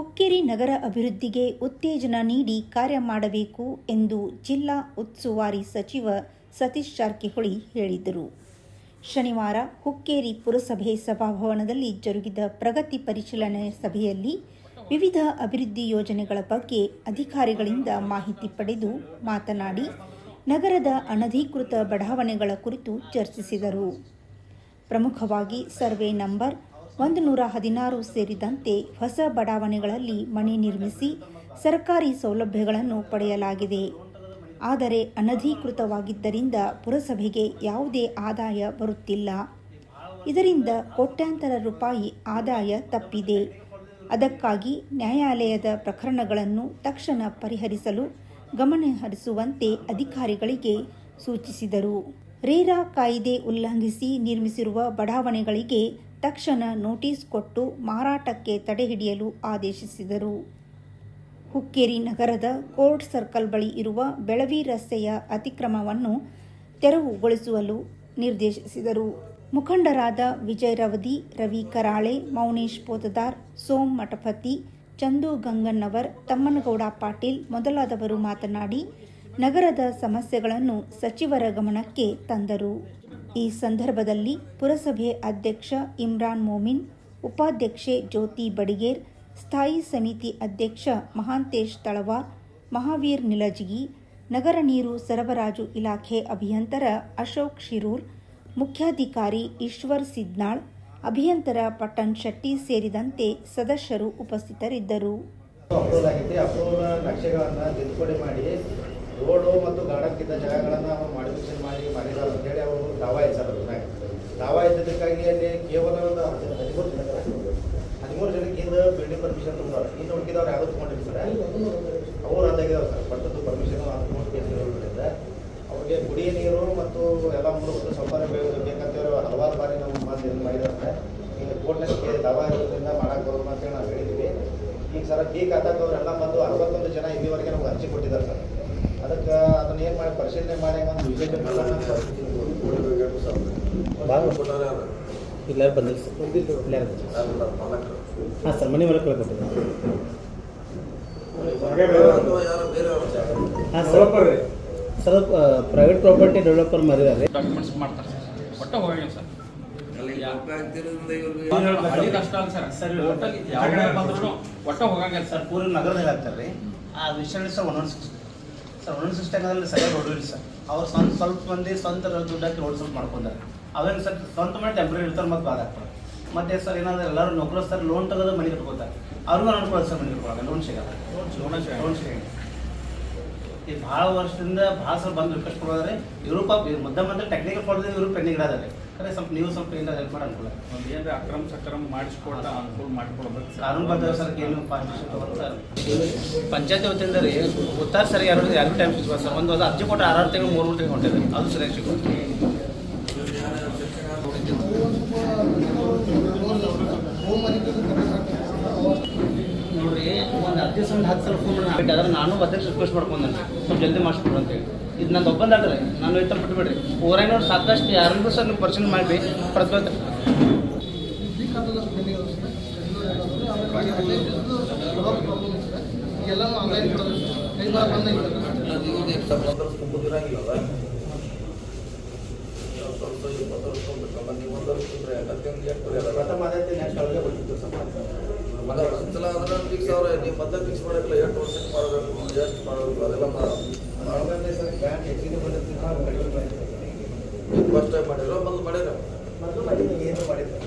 ಹುಕ್ಕೇರಿ ನಗರ ಅಭಿವೃದ್ಧಿಗೆ ಉತ್ತೇಜನ ನೀಡಿ ಕಾರ್ಯ ಮಾಡಬೇಕು ಎಂದು ಜಿಲ್ಲಾ ಉಸ್ತುವಾರಿ ಸಚಿವ ಸತೀಶ್ ಜಾರಕಿಹೊಳಿ ಹೇಳಿದರು. ಶನಿವಾರ ಹುಕ್ಕೇರಿ ಪುರಸಭೆ ಸಭಾಭವನದಲ್ಲಿ ಜರುಗಿದ ಪ್ರಗತಿ ಪರಿಶೀಲನೆ ಸಭೆಯಲ್ಲಿ ವಿವಿಧ ಅಭಿವೃದ್ಧಿ ಯೋಜನೆಗಳ ಬಗ್ಗೆ ಅಧಿಕಾರಿಗಳಿಂದ ಮಾಹಿತಿ ಪಡೆದು ಮಾತನಾಡಿ, ನಗರದ ಅನಧಿಕೃತ ಬಡಾವಣೆಗಳ ಕುರಿತು ಚರ್ಚಿಸಿದರು. ಪ್ರಮುಖವಾಗಿ ಸರ್ವೆ ನಂಬರ್ ಒಂದು ನೂರ ಹದಿನಾರು ಸೇರಿದಂತೆ ಹೊಸ ಬಡಾವಣೆಗಳಲ್ಲಿ ಮನೆ ನಿರ್ಮಿಸಿ ಸರ್ಕಾರಿ ಸೌಲಭ್ಯಗಳನ್ನು ಪಡೆಯಲಾಗಿದೆ. ಆದರೆ ಅನಧಿಕೃತವಾಗಿದ್ದರಿಂದ ಪುರಸಭೆಗೆ ಯಾವುದೇ ಆದಾಯ ಬರುತ್ತಿಲ್ಲ. ಇದರಿಂದ ಕೋಟ್ಯಾಂತರ ರೂಪಾಯಿ ಆದಾಯ ತಪ್ಪಿದೆ. ಅದಕ್ಕಾಗಿ ನ್ಯಾಯಾಲಯದ ಪ್ರಕರಣಗಳನ್ನು ತಕ್ಷಣ ಪರಿಹರಿಸಲು ಗಮನ ಹರಿಸುವಂತೆ ಅಧಿಕಾರಿಗಳಿಗೆ ಸೂಚಿಸಿದರು. ರೇರಾ ಕಾಯಿದೆ ಉಲ್ಲಂಘಿಸಿ ನಿರ್ಮಿಸಿರುವ ಬಡಾವಣೆಗಳಿಗೆ ತಕ್ಷಣ ನೋಟಿಸ್ ಕೊಟ್ಟು ಮಾರಾಟಕ್ಕೆ ತಡೆಹಿಡಿಯಲು ಆದೇಶಿಸಿದರು. ಹುಕ್ಕೇರಿ ನಗರದ ಕೋರ್ಟ್ ಸರ್ಕಲ್ ಬಳಿ ಇರುವ ಬೆಳವಿ ರಸ್ತೆಯ ಅತಿಕ್ರಮವನ್ನು ತೆರವುಗೊಳಿಸಲು ನಿರ್ದೇಶಿಸಿದರು. ಮುಖಂಡರಾದ ವಿಜಯ ರವದಿ, ರವಿ ಕರಾಳೆ, ಮೌನೇಶ್ ಪೋತದಾರ್, ಸೋಮ್ ಮಠಪತಿ, ಚಂದು ಗಂಗಣ್ಣವರ್ ತಮ್ಮನಗೌಡ ಪಾಟೀಲ್ ಮೊದಲಾದವರು ಮಾತನಾಡಿ, ನಗರದ ಸಮಸ್ಯೆಗಳನ್ನು ಸಚಿವರ ಗಮನಕ್ಕೆ ತಂದರು. ಈ ಸಂದರ್ಭದಲ್ಲಿ ಪುರಸಭೆ ಅಧ್ಯಕ್ಷ ಇಮ್ರಾನ್ ಮೋಮಿನ್, ಉಪಾಧ್ಯಕ್ಷೆ ಜ್ಯೋತಿ ಬಡಿಗೇರ್, ಸ್ಥಾಯಿ ಸಮಿತಿ ಅಧ್ಯಕ್ಷ ಮಹಾಂತೇಶ್ ತಳವಾರ್, ಮಹಾವೀರ್ ನಿಲಜಗಿ, ನಗರ ನೀರು ಸರಬರಾಜು ಇಲಾಖೆ ಅಭಿಯಂತರ ಅಶೋಕ್ ಶಿರೂರ್, ಮುಖ್ಯಾಧಿಕಾರಿ ಈಶ್ವರ್ ಸಿದ್ನಾಳ್, ಅಭಿಯಂತರ ಪಟ್ಟಣ್ ಶೆಟ್ಟಿ ಸೇರಿದಂತೆ ಸದಸ್ಯರು ಉಪಸ್ಥಿತರಿದ್ದರು. ರೋಡು ಮತ್ತು ಗಾರ್ಡನ್ಗಿದ್ದ ಜಾಗಗಳನ್ನು ಅವರು ಮಾಡಿಫಿಕೇಶನ್ ಮಾಡಿ ಮಾಡಿದ್ದಾರೆ ಅಂತೇಳಿ ಅವರು ದಾವಾ ಇದೆ ಸರ್ ಅದ್ರಾಗ ದಾವಾ ಇದ್ದದಕ್ಕಾಗಿ ಅಲ್ಲಿ ಕೇವಲ ಒಂದು ಹದಿಮೂರು ಜನ ಹದಿಮೂರು ಜನಕ್ಕೆ ಹಿಂದೆ ಬಿಲ್ಡಿಂಗ್ ಪರ್ಮಿಷನ್ ತುಂಬಿದ್ದಾರೆ ಇನ್ನು ಹುಡುಕಿದವ್ರು ಯಾವ್ದು ತೊಗೊಂಡಿಲ್ಲ ಸರ್. ಅವ್ರು ಅದಾಗಿದಾವೆ ಸರ್. ಪಟ್ಟದ್ದು ಪರ್ಮಿಷನ್ ಹದಿಮೂರು ಕೇಸ್ಗಳಿಂದ ಅವ್ರಿಗೆ ಕುಡಿಯ ನೀರು ಮತ್ತು ಎಲ್ಲ ಮೂಲಭೂತ ಸೌಕರ್ಯ ಬೇಕಂತ ಹಲವಾರು ಬಾರಿ ನಾವು ಮಾತು ಇದು ಮಾಡಿದ್ದಾರೆ. ಈಗ ಕೋರ್ಟ್ನಲ್ಲಿ ದಾವಾ ಇರೋದ್ರಿಂದ ಮಾಡಕ್ಕೆ ಬರೋದು ಅಂತೇಳಿ ನಾವು ಹೇಳಿದ್ದೀವಿ ಈಗ ಸರ್ ಪೀಕ್ ಆದಾಗ ಅವರೆಲ್ಲ ಬಂದು ಅರವತ್ತೊಂದು ಜನ ಇಲ್ಲಿವರೆಗೆ ನಮ್ಗೆ ಅರ್ಜಿ ಕೊಟ್ಟಿದ್ದಾರೆ ಸರ್. ಅದಕ್ಕೆ ಅದನ್ನ ಏನು ಮಾಡಿ ಪರಿಶೀಲನೆ ಮಾಡಿ ಒಂದು ವಿಶೇಷ ಎಲ್ಲರೂ ಬಂದಿಲ್ಲ ಸರ್. ಹಾಂ ಸರ್ ಮನೆ ಒಳಗೆ ಬೇರೆ ಹಾಂ sir. Sir private property developer ಮರಿದ್ದಾರೆ documents ಮಾಡ್ತಾರೆ ಸರ್. ಒಟ್ಟ ಹೋಗಿಲ್ಲ ಸರ್. ಒಟ್ಟ ಹೋಗಂಗಿಲ್ಲ ಸರ್. ಪೂರ್ವ ನಗರದಲ್ಲಿ ನಗರದಾಗ ಆಗ್ತಾರೆ ರೀ. ಆ ವಿಷಯ ಸರ್ ಒಂದೊಂದು ಸಿಕ್ಸ್ ಸರ್ ಒಂದೊಂದು ಸಿಸ್ಟಮ್ ಅದ್ರಲ್ಲಿ ಸರಿಯಾಗಿ ಹೊಡಿರಿ ಸರ್. ಅವ್ರು ಸ್ವಂತ ಸ್ವಲ್ಪ ಮಂದಿ ಸ್ವಂತ ದುಡ್ಡು ಹಾಕಿ ಸ್ವಲ್ಪ ಮಾಡ್ಕೊಂಡಾರೆ. ಅವೇನು ಸರ್ ಸ್ವಂತ ಮನೆ ಟೆಂಪ್ರರಿ ಇರ್ತಾರೆ ಮತ್ತು ಆಗ್ತಾರೆ ಮತ್ತೆ ಸರ್ ಏನಾದ್ರೆ ಎಲ್ಲರೂ ನೌಕರಸ್ಥರು ಲೋನ್ ತಗೋದು ಮನೆ ಕಟ್ಕೋತಾರೆ. ಅವ್ರಿಗೂ ಅನ್ಕೊಳ್ಳೋದು ಸರ್ ಮನೆ ಕಟ್ಕೊಳ್ಳೋದು ಲೋನ್ ಸಿಗಲ್ಲ. ಲೋನ. ಲೋನ್ ಸಿಗಲ್ಲ. ಈ ಭಾಳ ವರ್ಷದಿಂದ ಭಾಳ ಸಲ ಬಂದು ರಿಕ್ವೆಸ್ಟ್ ಕೊಡೋದ್ರೆ ಇವರು ಪಾಪ ಮಧ್ಯ ಮಧ್ಯ ಟೆಕ್ನಿಕಲ್ ಫಾಲ್ಟ್ ಇವರು ಪೆಂಡಿಂಗ್ ಇರೋದಾರೆ ಖರೆ ಸ್ವಲ್ಪ ನೀವು ಸ್ವಲ್ಪ ಏನಾರ ಹೆಲ್ಪ್ ಮಾಡಿ ಅನುಕೂಲ ಒಂದು ಏನಾರ ಅಕ್ರಮ ಸಕ್ರಮ ಮಾಡಿಸ್ಕೊಡ್ತ ಅನುಕೂಲ ಮಾಡಿಕೊಡ್ಬೇಕು ಸರ್. ಕಾನೂನು ಬದ್ಧ ಸರ್ ಏನು ಸರ್ ಪಂಚಾಯತಿ ವತಿಯಿಂದ ರೀ ಗೊತ್ತಾರ ಸರಿ ಯಾರು ಎರಡು ಟೈಮ್ ಸಿಗ್ಬೋದು ಸರ್. ಒಂದು ಅದು ಅರ್ಜಿ ಕೊಟ್ಟು ಆರು ಆರು ತಿಂಗಳು ಮೂರು ಮೂರು ತಿಂಗಳು ಹೊಂಟಿದೆ ಅದು ಸರಿಯಾಗಿ ಸಿಗೋದು ನೋಡ್ರಿ ಒಂದು ಹತ್ತು ದಿವಸ ಹತ್ತು ಸಲ ಫೋನ್ ಮಾಡಿ. ಅದ್ರ ನಾನು ಅಧ್ಯಕ್ಷ ರಿಕ್ವೆಸ್ಟ್ ಮಾಡ್ಕೊಂಡೆ ಸ್ವಲ್ಪ ಜಲ್ದಿ ಮಾಡಿಸ್ಕೊಡು ಅಂತೇಳಿ ಇದು ನಂದು ಒಬ್ಬಂದಾಡ್ರಿ ನಾನು ಇತರ ಬಿಟ್ಬಿಡ್ರಿ. ಊರಾಗಿನವ್ರು ಸಾಕಷ್ಟು ಯಾರಿಗೂ ಸರ್ ನೀವು ಪರ್ಚೇಸ್ ಮಾಡಿ ಪ್ರತಿಭಟ ಮೊದಲ ಒಂದ್ಸಲ ಅದನ್ನ ಫಿಕ್ಸ್ ಅವ್ರೆ ನೀವು ಮೊದಲೇ ಫಿಕ್ಸ್ ಮಾಡಕ್ಕಿಲ್ಲ ಎಷ್ಟು ವರ್ಷಕ್ಕೆ ಮಾಡಬೇಕು ಎಷ್ಟು ಮಾಡಬೇಕು ಅದೆಲ್ಲ ಫಸ್ಟ್ ಟೈಮ್ ಮಾಡಿರೋ ಮೊದಲು ಮಾಡ್ಯಾರ ಮೊದಲು ಮಾಡಿ ಏನು ಮಾಡಿದ್ರು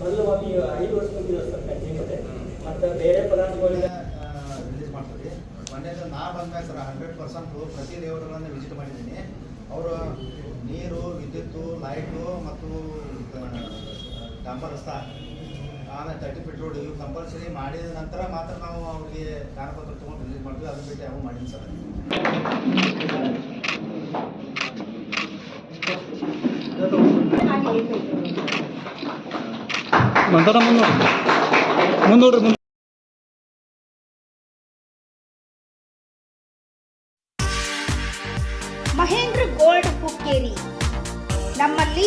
ಮೊದಲು ಒಂದು ಐದು ವರ್ಷ ಬಂದಿರೋ ಸರ್ ಕಂಟಿನ್ಯೂ ಮತ್ತು ಬೇರೆ ಪದಾರ್ಥಗಳಿಂದ ರಿಲೀಸ್ ಮಾಡ್ತೀವಿ. ಮೊನ್ನೆ ನಾ ಬಂದಾಗ ಸರ್ ಹಂಡ್ರೆಡ್ ಪರ್ಸೆಂಟ್ ಪ್ರತಿ ದೇವರುಗಳನ್ನು ವಿಸಿಟ್ ಮಾಡಿದ್ದೀನಿ. ಅವರು ನೀರು ವಿದ್ಯುತ್ತು ಲೈಟು ಮತ್ತು ಡಾಂಬರ್ ರಸ್ತ ಆಮೇಲೆ ಸರ್ಟಿಫಿಕೇಟ್ ರೋಡ್ ಇವು ಕಂಪಲ್ಸರಿ ಮಾಡಿದ ನಂತರ ಮಾತ್ರ ನಾವು ಅವ್ರಿಗೆ ದಾನಪತ್ರ ತೊಗೊಂಡು ರಿಲೀಸ್ ಮಾಡ್ತೀವಿ ಅದ್ರ ಬಿಟ್ಟು ಯಾವ ಮಾಡಿಲ್ಲ ಸರ್. ನಂತರ ಮುನ್ನೋಡ್ರಿ ಮಹೇಂದ್ರ ಗೋಲ್ಡ್ ಹುಕ್ಕೇರಿ ನಮ್ಮಲ್ಲಿ